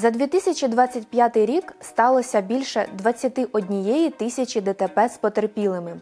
За 2025 рік сталося більше 21 тисячі ДТП з потерпілими.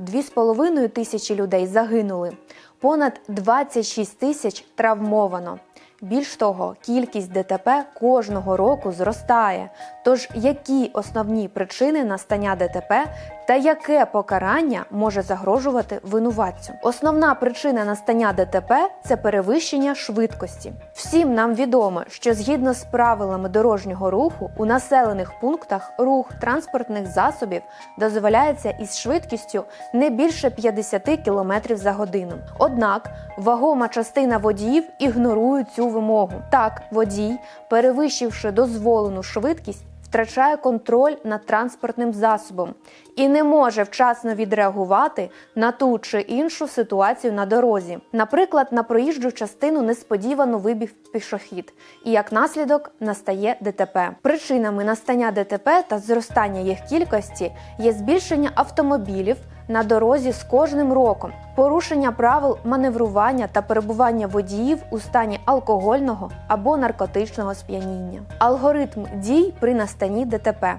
2,5 тисячі людей загинули, понад 26 тисяч травмовано. Більш того, кількість ДТП кожного року зростає. Тож, які основні причини настання ДТП та яке покарання може загрожувати винуватцю? Основна причина настання ДТП це перевищення швидкості. Всім нам відомо, що згідно з правилами дорожнього руху у населених пунктах рух транспортних засобів дозволяється із швидкістю не більше 50 км за годину. Однак вагома частина водіїв ігнорують цю вимогу. Так, водій, перевищивши дозволену швидкість, втрачає контроль над транспортним засобом і не може вчасно відреагувати на ту чи іншу ситуацію на дорозі. Наприклад, на проїжджу частину несподівано вибіг пішохід, і як наслідок настає ДТП. Причинами настання ДТП та зростання їх кількості є збільшення автомобілів на дорозі з кожним роком, порушення правил маневрування та перебування водіїв у стані алкогольного або наркотичного сп'яніння, алгоритм дій при настанні ДТП.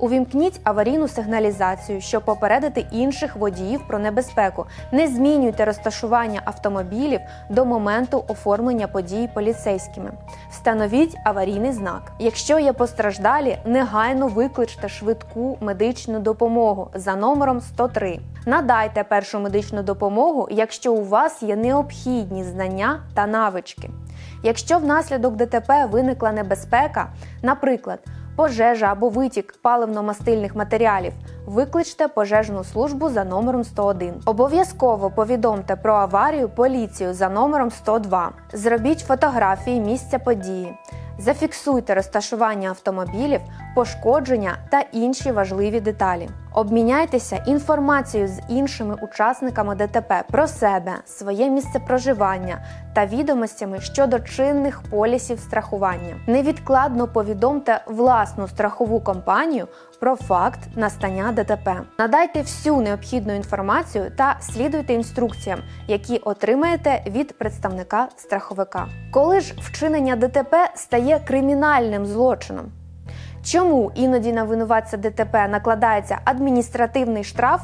Увімкніть аварійну сигналізацію, щоб попередити інших водіїв про небезпеку. Не змінюйте розташування автомобілів до моменту оформлення події поліцейськими. Встановіть аварійний знак. Якщо є постраждалі, негайно викличте швидку медичну допомогу за номером 103. Надайте першу медичну допомогу, якщо у вас є необхідні знання та навички. Якщо внаслідок ДТП виникла небезпека, наприклад, пожежа або витік паливно-мастильних матеріалів, викличте пожежну службу за номером 101. Обов'язково повідомте про аварію поліцію за номером 102. Зробіть фотографії місця події. Зафіксуйте розташування автомобілів, пошкодження та інші важливі деталі. Обміняйтеся інформацією з іншими учасниками ДТП про себе, своє місце проживання та відомостями щодо чинних полісів страхування. Невідкладно повідомте власну страхову компанію про факт настання ДТП. Надайте всю необхідну інформацію та слідуйте інструкціям, які отримаєте від представника страховика. Коли ж вчинення ДТП стає кримінальним злочином? Чому іноді на винуватця ДТП накладається адміністративний штраф,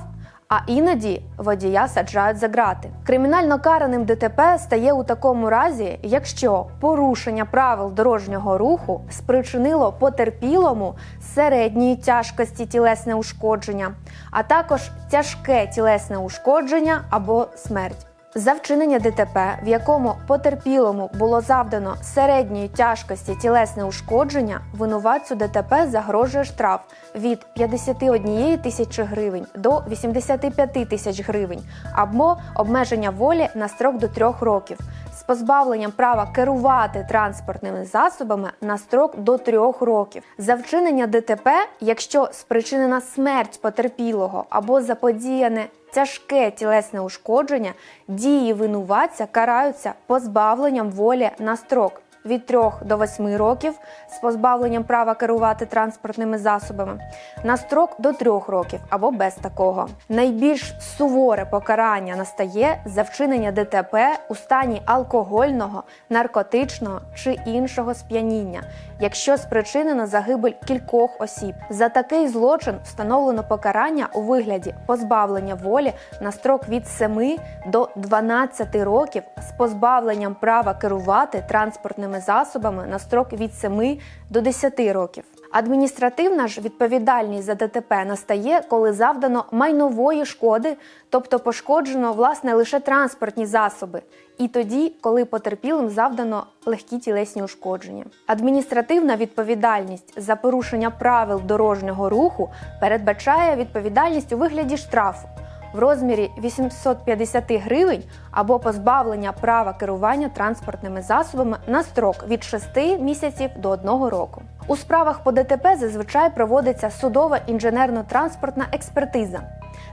а іноді водія саджають за ґрати? Кримінально караним ДТП стає у такому разі, якщо порушення правил дорожнього руху спричинило потерпілому середньої тяжкості тілесне ушкодження, а також тяжке тілесне ушкодження або смерть. За вчинення ДТП, в якому потерпілому було завдано середньої тяжкості тілесне ушкодження, винуватцю ДТП загрожує штраф від 51 тисячі гривень до 85 тисяч гривень або обмеження волі на строк до 3 років позбавленням права керувати транспортними засобами на строк до 3 років. За вчинення ДТП, якщо спричинена смерть потерпілого або заподіяне тяжке тілесне ушкодження, дії винуватця караються позбавленням волі на строк від 3 до 8 років з позбавленням права керувати транспортними засобами на строк до 3 років або без такого. Найбільш суворе покарання настає за вчинення ДТП у стані алкогольного, наркотичного чи іншого сп'яніння, якщо спричинено загибель кількох осіб. За такий злочин встановлено покарання у вигляді позбавлення волі на строк від 7 до 12 років з позбавленням права керувати транспортними засобами на строк від 7 до 10 років. Адміністративна ж відповідальність за ДТП настає, коли завдано майнової шкоди, тобто пошкоджено власне лише транспортні засоби, і тоді, коли потерпілим завдано легкі тілесні ушкодження. Адміністративна відповідальність за порушення правил дорожнього руху передбачає відповідальність у вигляді штрафу в розмірі 850 гривень або позбавлення права керування транспортними засобами на строк від 6 місяців до 1 року. У справах по ДТП зазвичай проводиться судова інженерно-транспортна експертиза.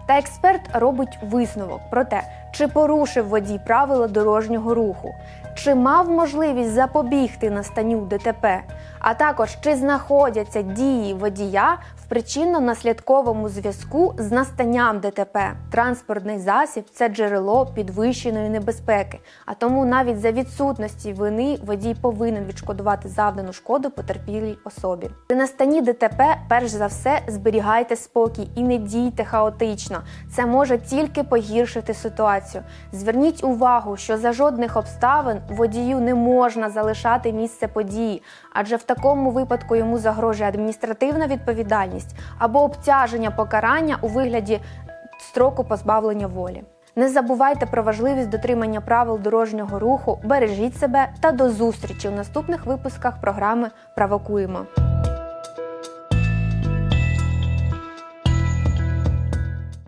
Та експерт робить висновок про те, чи порушив водій правила дорожнього руху, чи мав можливість запобігти настанню ДТП, а також чи знаходяться дії водія в причинно-наслідковому зв'язку з настанням ДТП. Транспортний засіб це джерело підвищеної небезпеки, а тому навіть за відсутності вини водій повинен відшкодувати завдану шкоду потерпілій особі. При настанні ДТП, перш за все, зберігайте спокій і не дійте хаотично. Це може тільки погіршити ситуацію. Зверніть увагу, що за жодних обставин водію не можна залишати місце події, адже в такому випадку йому загрожує адміністративна відповідальність або обтяження покарання у вигляді строку позбавлення волі. Не забувайте про важливість дотримання правил дорожнього руху, бережіть себе та до зустрічі у наступних випусках програми Правокуємо.